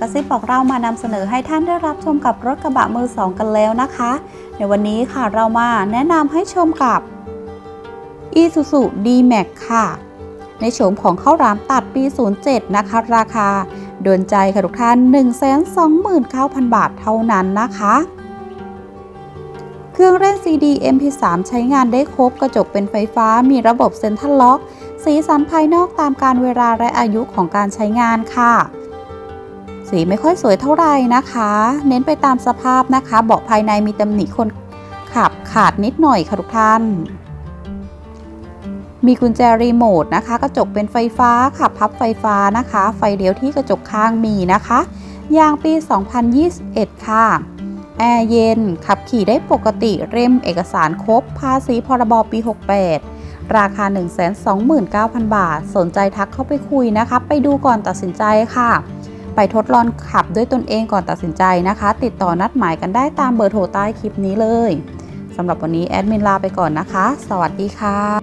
กระซิบบอกเรามานำเสนอให้ท่านได้รับชมกับรถกระบะมือสองกันแล้วนะคะ ในวันนี้ค่ะเรามาแนะนำให้ชมกับ Isuzu D-Max ค่ะ ในโฉมของข้าวหลามตัดปี 07 นะคะ ราคาโดนใจค่ะทุกท่าน 129,000 บาทเท่านั้นนะคะ เครื่องเล่น CD MP3 ใช้งานได้ครบกระจกเป็นไฟฟ้ามีระบบเซ็นทรัลล็อก สีสันภายนอกตามการเวลาและอายุของการใช้งานค่ะ สีไม่ค่อยสวยเท่าไหร่นะคะ เน้นไปตามสภาพนะคะ เบาะภายในมีตำหนิคนขับขาดนิดหน่อยค่ะทุกท่าน มีกุญแจรีโมทนะคะ กระจกเป็นไฟฟ้าขับพับไฟฟ้านะคะ ไฟเลี้ยวที่กระจกข้างมีนะคะ ยางปี 2021 ค่ะ แอร์เย็น ขับขี่ได้ปกติเร่มเอกสารครบ ภาษีพรบปี 68 ราคา 129,000 บาท สนใจทักเข้าไปคุยนะคะ ไปดูก่อนตัดสินใจค่ะ ไปทดลองขับด้วยตนเองก่อนตัดสินใจนะคะ ติดต่อนัดหมายกันได้ตามเบอร์โทรใต้คลิปนี้เลยสำหรับวันนี้แอดมินลาไปก่อนนะคะ สวัสดีค่ะ